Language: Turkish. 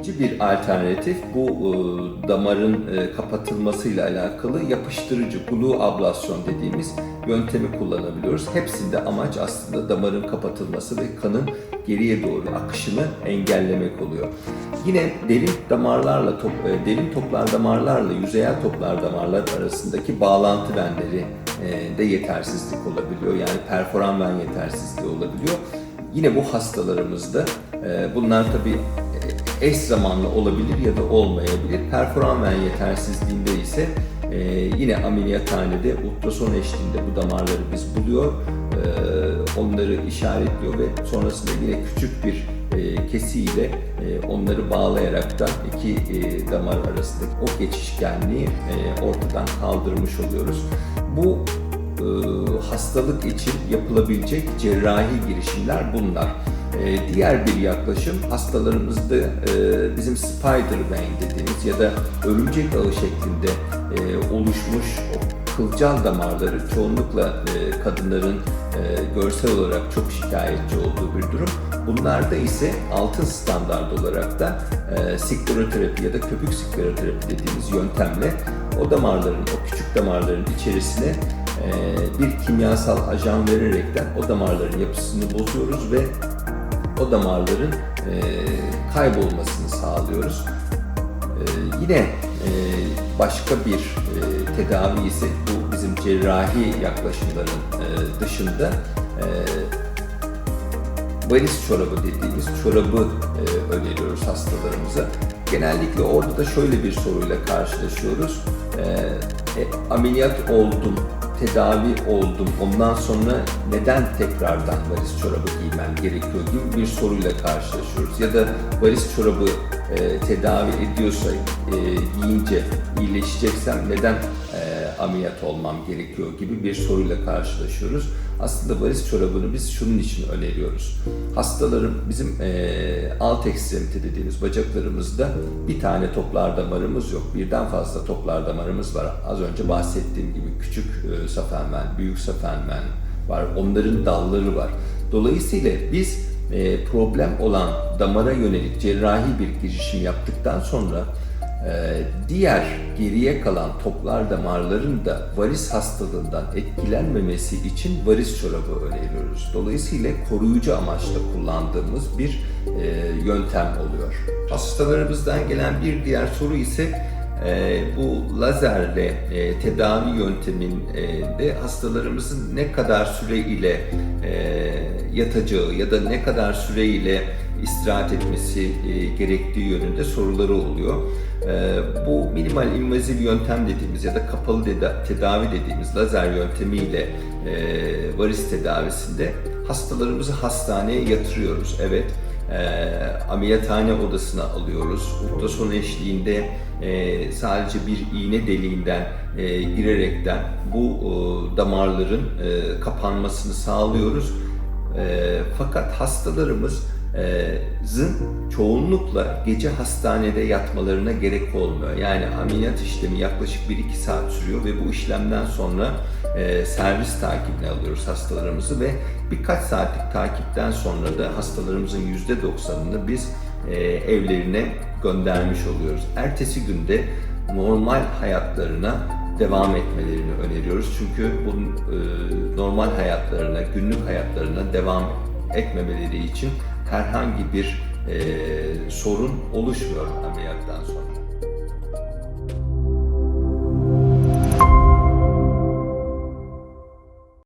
İkinci bir alternatif bu e, damarın e, kapatılmasıyla alakalı yapıştırıcı glue ablasyon dediğimiz yöntemi kullanabiliyoruz. Hepsinde amaç aslında damarın kapatılması ve kanın geriye doğru akışını engellemek oluyor. Yine derin damarlarla top, e, derin toplar damarlarla yüzeyel toplar damarlar arasındaki bağlantı venleri e, de yetersizlik olabiliyor. Yani perforan ven yetersizliği olabiliyor. Yine bu hastalarımızda e, bunlar tabii e, eş zamanlı olabilir ya da olmayabilir. Perforan ven yetersizliğinde ise e, yine ameliyathanede ultrason eşliğinde bu damarları biz buluyor, e, onları işaretliyor ve sonrasında yine küçük bir e, kesiyle e, onları bağlayarak da iki e, damar arasındaki o geçişkenliği e, ortadan kaldırmış oluyoruz. Bu e, hastalık için yapılabilecek cerrahi girişimler bunlar. E, diğer bir yaklaşım hastalarımızda e, bizim spider vein dediğimiz ya da örümcek ağı şeklinde e, oluşmuş kılcal damarları çoğunlukla e, kadınların e, görsel olarak çok şikayetçi olduğu bir durum. Bunlarda ise altın standart olarak da e, skleroterapi ya da köpük skleroterapi dediğimiz yöntemle o damarların, o küçük damarların içerisine e, bir kimyasal ajan vererekten o damarların yapısını bozuyoruz ve o damarların e, kaybolmasını sağlıyoruz. E, yine e, başka bir e, tedavi ise bu bizim cerrahi yaklaşımların e, dışında e, varis çorabı dediğimiz çorabı e, öneriyoruz hastalarımıza. Genellikle orada da şöyle bir soruyla karşılaşıyoruz. E, e, ameliyat oldum, tedavi oldum, ondan sonra neden tekrardan varis çorabı giymem gerekiyor gibi bir soruyla karşılaşıyoruz. Ya da varis çorabı e, tedavi ediyorsa e, giyince iyileşeceksem neden e, ameliyat olmam gerekiyor gibi bir soruyla karşılaşıyoruz. Aslında varis çorabını biz şunun için öneriyoruz. Hastalarım bizim e, alt ekstremite dediğimiz bacaklarımızda bir tane toplar damarımız yok. Birden fazla toplar damarımız var. Az önce bahsettiğim gibi küçük e, safenven, büyük safenven var. Onların dalları var. Dolayısıyla biz e, problem olan damara yönelik cerrahi bir girişim yaptıktan sonra diğer geriye kalan toplar damarların da varis hastalığından etkilenmemesi için varis çorabı öneriyoruz. Dolayısıyla koruyucu amaçla kullandığımız bir e, yöntem oluyor. Hastalarımızdan gelen bir diğer soru ise e, bu lazerle e, tedavi yönteminde hastalarımızın ne kadar süre ile e, yatacağı ya da ne kadar süre ile istirahat etmesi e, gerektiği yönünde soruları oluyor. E, bu minimal invaziv yöntem dediğimiz ya da kapalı teda- tedavi dediğimiz lazer yöntemiyle e, varis tedavisinde hastalarımızı hastaneye yatırıyoruz. Evet, e, ameliyathane odasına alıyoruz. Ultrason eşliğinde e, sadece bir iğne deliğinden girerekten bu damarların kapanmasını sağlıyoruz. Fakat hastalarımızın çoğunlukla gece hastanede yatmalarına gerek olmuyor. Yani ameliyat işlemi yaklaşık 1-2 saat sürüyor ve bu işlemden sonra servis takibine alıyoruz hastalarımızı ve birkaç saatlik takipten sonra da hastalarımızın %90'ını biz evlerine göndermiş oluyoruz. Ertesi günde normal hayatlarına devam etmelerini öneriyoruz. Çünkü bu e, normal hayatlarına, günlük hayatlarına devam etmemeleri için herhangi bir e, sorun oluşmuyor ameliyattan sonra.